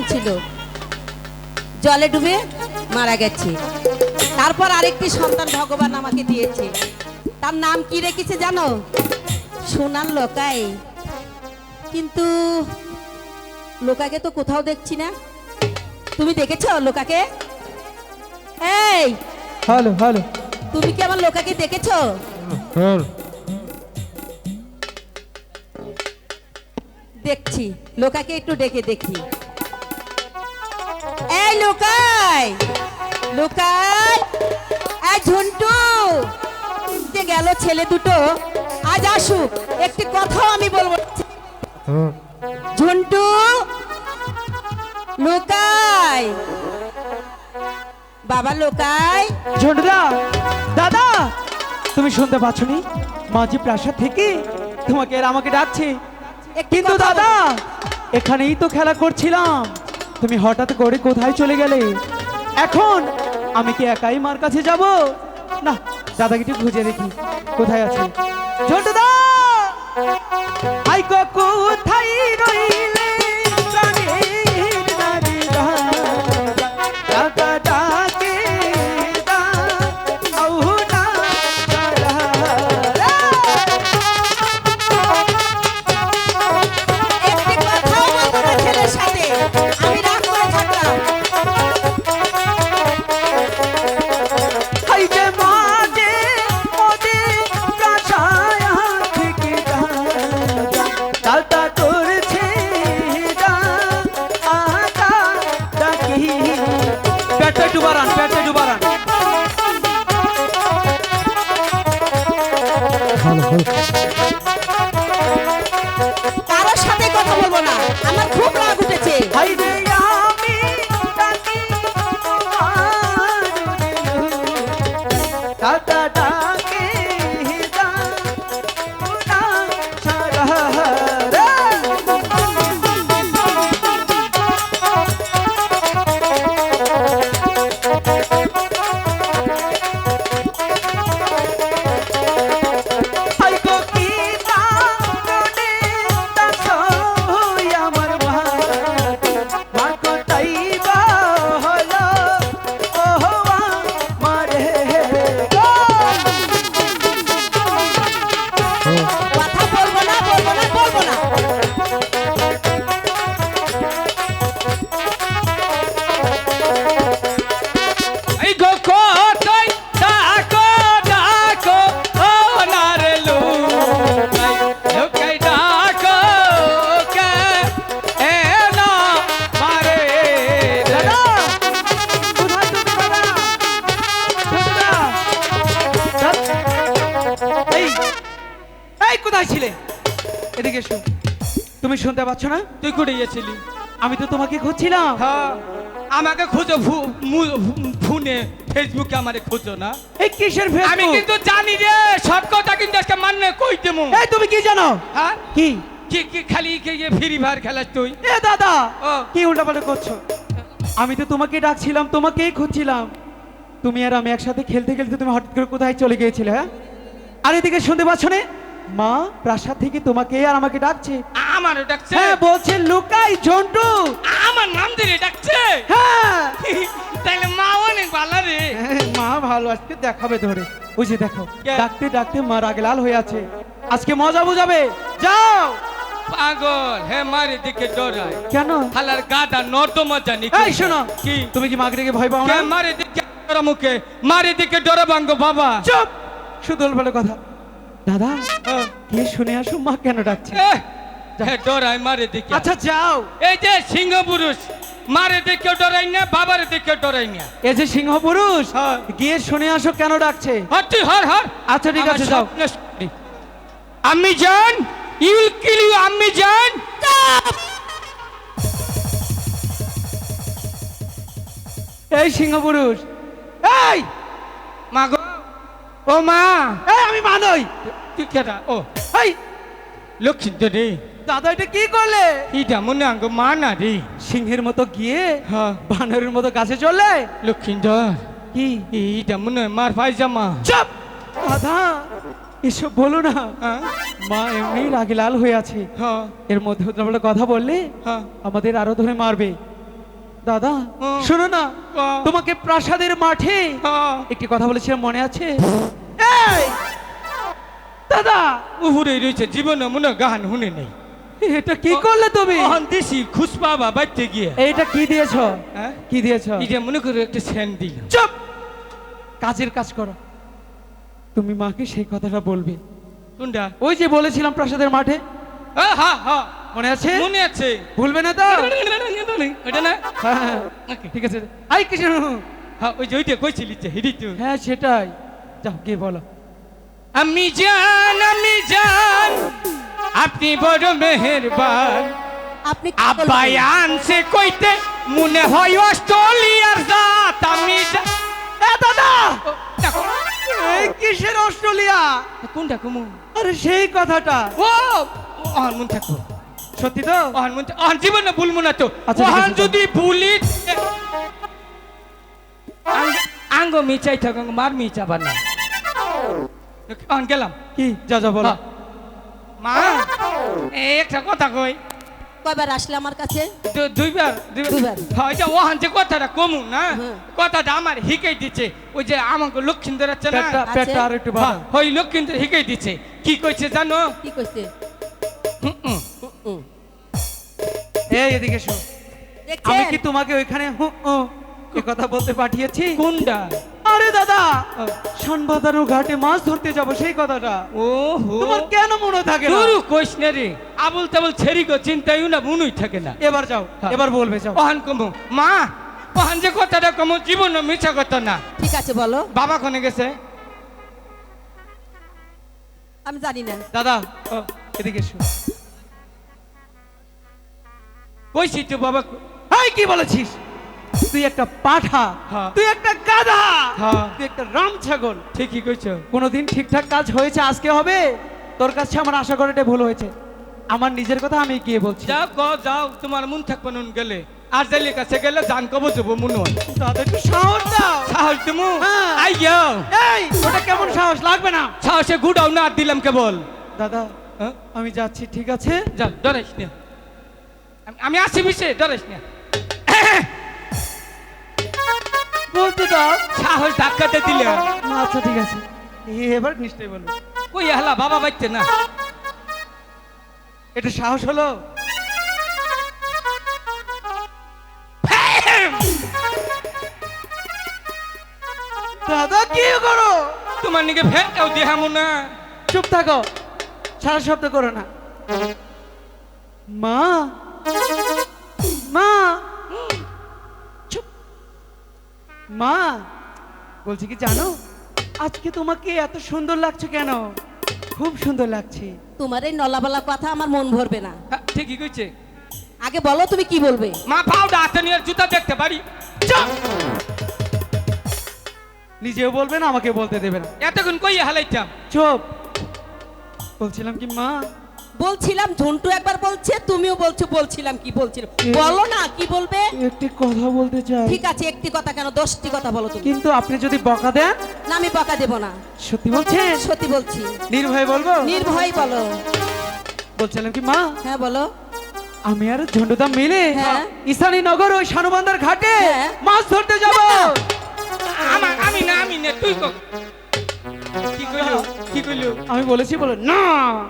সন্তান ছিল। জলে ডুবে মারা গেছে। তারপর আরেকটি সন্তান ভগবান আমাকে দিয়েছে। তার নাম কি রেখেছে জানো? সোনার লোকাই কিন্তু লোকাকে তো কোথাও দেখছি না। তুমি দেখেছ লোকাকে? এই হ্যালো হ্যালো। তুমি কি আমার লোকাকে দেখেছ? দেখছি। লোকাকে একটু ডেকে দেখি। লোকাই লোকাই। এই ঝন্টু গেল ছেলে দুটো? আজ আসুক একটি কথাও আমি বলব। ঝন্টু লোকাই। বাবা লোকাই। ঝন্টুদা দাদা তুমি শুনতে পাচ্ছ নি মাঝি প্রাসাদ থেকে তোমাকে এরা আমাকে ডাকছে। কিন্তু দাদা এখানেই তো খেলা করছিলাম। তুমি হঠাৎ করে কোথায় চলে গেলে? এখন আমি কি একাই মার কাছে যাব? না দাদাকে খুঁজে দেখি। কোথায় আছে? ঝন্টুদা আই কোথায় রইলে? কোথায় ছিলে? এদিকে এসো। তুমি শুনতে পাচ্ছ না? তুই কুড়ে গেছিলি আমি তো তোমাকে খুঁজছিলাম। হ্যাঁ আমাকে খুঁজো ফোনে ফেসবুকে আমারে খুঁজো না। এই কিসের ফেসবুক? আমি কিন্তু জানি রে সব কথা কিন্তু আজকে মান্য কই দেবো। এই তুমি কি জানো? হ্যাঁ? কি? কি কি খালি কি ফ্রি ফায়ার খেলাস তুই? এ দাদা। কি উল্টাপাল্টা করছ? আমি তো তোমাকে ডাকছিলাম তোমাকেই খুঁজছিলাম। তুমি আর আমি একসাথে খেলতে খেলতে তুমি হঠাৎ করে কোথায় চলে গিয়েছিলে হ্যাঁ? আর এদিকে শুনতে পাচ্ছ না? মা প্রাসাদ থেকে তোমাকে আর আমাকে ডাকছে। আমার ডাকছে? হ্যাঁ বলছে লুকাই ঝন্টু। আমার নাম ধরে ডাকছে? হ্যাঁ। তাহলে মা অনেক ভালো রে। হ্যাঁ, মা ভালো আজকে দেখাবে ধরে। ওই যে দেখো ডাকতে ডাকতে মা রাগে লাল হয়ে আছে। আজকে মজা বুঝাবে। যাও। পাগল হে মারি দিকে ডরাই কেন? হালার গাদা নর্দমা জানি এই শোনো। কি? তুমি কি মাকে রেখে ভয় পাও না? মারি দিকে ডরা মুখে মারি দিকে ডরা ভাঙ্গো বাবা। চুপ। শুধু বলে কথা। দাদা হ্যাঁ। কে শুনে আসো মা কেন ডাকছে? ডরাই মারে দিকে। আচ্ছা যাও। এই যে সিংহ পুরুষ মারে দিকে ডরাই না বাবার দিকে ডরাই না। এই যে সিংহ পুরুষ হ্যাঁ। গিয়ে শুনে আসো কেন ডাকছে? হর তুই হর হর। আচ্ছা, ঠিক আছে, যাও। আমি জান ইউল কিল ইউ আমি জান। এই সিংহ পুরুষ এই! ও মা। এই আমি মানই তুই কেটা ও। এই লক্ষ্মী রে। দাদা এটা কি করলে? ইটা মনে আঙ্গ মা না রে। সিংহের মতো গিয়ে হ্যাঁ। বানরের মতো কাছে চললে লক্ষ্মীন্দর কি? এইটা মনে হয় মার পায়জামা। চুপ! দাদা এসব বলো না। হ্যাঁ। মা এমনি রাগে লাল হয়ে আছে। হ্যাঁ। এর মধ্যে উল্টাপাল্টা কথা বললে হ্যাঁ। আমাদের আরও ধরে মারবে। দাদা। শোনো না। তোমাকে প্রাসাদের মাঠে হ্যাঁ। একটি কথা বলেছিলাম মনে আছে? এই! দাদা! উহুরে রয়েছে জীবনে মনে গান শুনে নেই। এটা কি করলে তুমি? দিছি খুশ বাইতে গিয়ে। এইটা কি দিয়েছ? হ্যাঁ? কি দিয়েছ? এটা মনে করে একটা স্যান্ড দিল চুপ! কাজের কাজ করো। তুমি মাকে সেই কথাটা বলবে। কোনটা? ওই যে বলেছিলাম প্রাসাদের মাঠে। হ্যাঁ হ্যাঁ মনে আছে? মনে আছে। ভুলবে না তো? ওটা না ঠিক আছে। আই কৃষ্ণ। হ্যাঁ ওই যে ওইটা কইছিলি যে হিডি তো হ্যাঁ সেটাই। যাও গিয়ে বলো আমি জান আমি জান আপনি বড় মেহেরবান। আপনি কি আব্বাই? আনছে কইতে মনে হয় অস্ট্রেলিয়ার জাত আমি জা- এ দাদা! এই কিসের অস্ট্রেলিয়া? কোনটা কমু আরে সেই কথাটা। ও অহন মন থাকো। সত্যি তো? অহন মন অহন জীবনে ভুলবো না তো আচ্ছা, ঠিক অহন যদি ভুলি আঙ্গ- মিচাই থাকো মার মিচাবার না গেলাম। কি? যা যা বলো। হ্যাঁ। মা একটা কথা কই। কয়বার আসলে আমার কাছে? দুইবার দুইবার। হ্যাঁ এটা ওহান কথাটা কমু না? কথাটা আমার হিকাই দিচ্ছে। ওই যে আমাকে লক্ষ্মীন্দর আছে না? পেটটা আর একটু হ্যাঁ, বাড়া ওই লক্ষ্মীন্দর হিকাই দিচ্ছে। কি কইছে জানো? কি কইছে। এই এদিকে শো দেখছেন? আমি কি তোমাকে ওইখানে হু কথা বলতে পাঠিয়েছি? কোনটা আরে দাদা সনবাদানো ঘাটে মাছ ধরতে যাব সেই কথাটা। ও তোমার কেন মনে থাকে না? দুরু কইস না রে আবুল তাবুল ছেড়ি গো চিন্তাই না মনুই থাকে না। এবার যাও হ্যাঁ। এবার বলবে যাও। ওহান কমু মা ওহান যে কথাটা কমু জীবন মিছা কথা না। ঠিক আছে বলো। বাবা কোনে গেছে? আমি জানি না। দাদা এদিকে এসো। কইছি তো বাবা হাই কি বলেছিস? তুই একটা পাঠা হ্যাঁ। তুই একটা গাধা হ্যাঁ। তুই একটা রাম ছাগল। ঠিকই কইছো। কোনোদিন ঠিকঠাক কাজ হয়েছে আজকে হবে? তোর কাছে আমার আশা করে এটা ভুল হয়েছে। আমার নিজের কথা আমি গিয়ে বলছি। যাও গ যাও তোমার মন থাকবে নুন গেলে। আর জাইলে কাছে গেলে জান কব যাব মন দাদা একটু সাহস দাও। সাহস তুমি হ্যাঁ। আইয়া। এই ওটা কেমন সাহস? লাগবে না। সাহসে গুড়াও না আর দিলাম কেবল। দাদা? আমি যাচ্ছি ঠিক আছে? যা ডরাইস না আমি- আসি বিশে ডরাইস না বলতে দাও। সাহস ধাক্কাতে দিলে। আচ্ছা ঠিক আছে। এবার নিশ্চয়ই বলব কই হালা বাবা বাইতে না। এটা সাহস হলো? দাদা কি করো? তোমার নিকে ফেটাও দেহামো না। চুপ থাকো। সারা শব্দ করো না। মা! মা! মা বলছি কি জানো? আজকে তোমাকে এত সুন্দর লাগছে কেন? খুব সুন্দর লাগছে। তোমার এই নলাবালা কথা আমার মন ভরবে না। হ্যাঁ, ঠিকই কইছে। আগে বলো তুমি কি বলবে? মা পাউডা হাতে নিয়ে জুতা দেখতে পারি! নিজেও বলবে না আমাকে বলতে দেবে না। এতক্ষণ কই হালাইতাম। চুপ। বলছিলাম কি মা বলছিলাম ঝন্টু একবার বলছে তুমিও বলছো বলছিলাম কি বলছিলাম বলো না কি বলবে? একটি কথা বলতে চাই। ঠিক আছে একটি কথা কেন দশটি কথা বলো তুমি। কিন্তু আপনি যদি বকা দেন? না আমি বকা দেব না। সত্যি বলছেন? সত্যি বলছি। নির্ভয় বলব? নির্ভয় বলো। বলছিলাম কি মা? হ্যাঁ বলো। আমি আর ঝন্ডুদা মিলে হ্যাঁ। ইসানি নগর ওই শানুবান্দার ঘাটে হ্যাঁ। মাছ ধরতে যাব। আমি না আমি না তুই কি কইলো? কি কইলো? আমি বলেছি বলে না!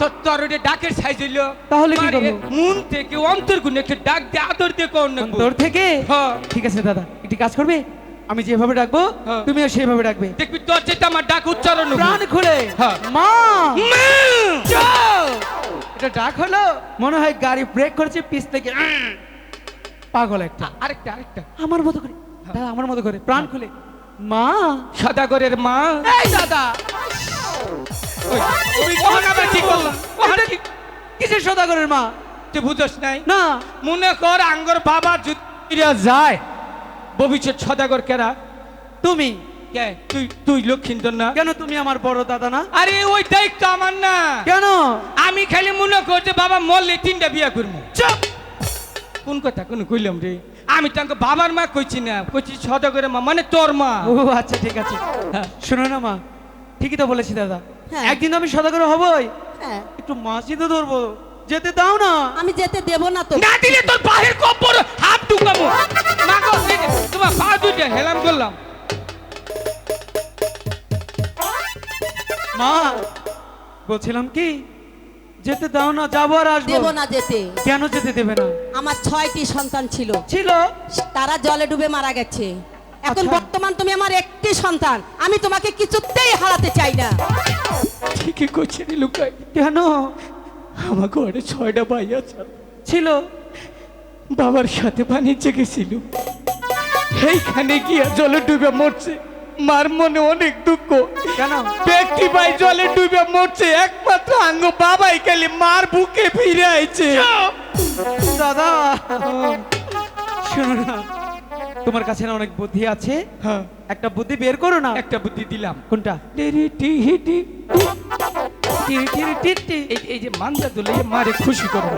তোর তোর ওটা ডাকের সাইজ হইল। তাহলে কি করব? মন থেকে অন্তর গুণ একটু ডাক দিয়ে আদর দিয়ে কোন তোর থেকে? হ্যাঁ। ঠিক আছে দাদা একটি কাজ করবে? আমি যেভাবে ডাকবো হ্যাঁ। তুমিও সেইভাবে ডাকবে। দেখবি তোর যেটা আমার ডাক উচ্চারণ প্রাণ খুলে। হ্যাঁ। মা! এটা ডাক হলো মনে হয় গাড়ি ব্রেক করেছে পিছ থেকে পাগল একটা। আরেকটা আরেকটা। আমার মতো করে। দাদা আমার মতো করে। প্রাণ খুলে। মা! সদাগরের মা। এই দাদা! কিসের সদাগরের মা? তুই বুঝস নাই? না। মনে কর আঙ্গর বাবা যায়। ভবিষ্যৎ সদাগর কেরা? তুমি। কে? তুই তুই লক্ষিন্দর না? কেন তুমি আমার বড় দাদা না? আরে ওই দায়িত্ব আমার না। কেন? আমি খালি মনে কর যে বাবা মরলে তিনটা বিয়া করব। চুপ! কোন কথা কোন কইলাম রে? আমি তাকে বাবার মা কইছি না। কইছি সদাগরের মা মানে তোর মা। ও আচ্ছা ঠিক আছে। হ্যাঁ। শোনো না মা ঠিকই তো বলেছি দাদা। একদিন আমি সদাগর হবই। হ্যাঁ। একটু মাছই তো ধরবো। যেতে দাও না। আমি যেতে দেব না তো। না দিলে তোর বাহির কব্বর হাত ঢুকাবো মা গো গেলাম মা বলছিলাম কি যেতে দাও না যাব আর আসব। দেব না যেতে। কেন যেতে দেবে না? আমার ছয়টি সন্তান ছিল। ছিল? তারা জলে ডুবে মারা গেছে। এখন আচ্ছা। বর্তমান তুমি আমার একটি সন্তান। আমি তোমাকে কিছুতেই হারাতে চাই না। ঠিকই করছে রে লুকাই কেন? আমার ঘরে ছয়টা ভাই আছে। ছিল। বাবার সাথে বাণিজ্যে গেছিল। এইখানে গিয়া জলে ডুবে মরছে। মার মনে অনেক দুঃখ। কেন? ব্যক্তি ভাই জলে ডুবে মরছে। একমাত্র আঙ্গ বাবাই খালি মার বুকে ফিরে আইছে। দাদা। শোনো না। তোমার কাছে না অনেক বুদ্ধি আছে? হ্যাঁ। একটা বুদ্ধি বের করো না। একটা বুদ্ধি দিলাম। কোনটা। এই যে মান্দা দুলে মারে খুশি করো।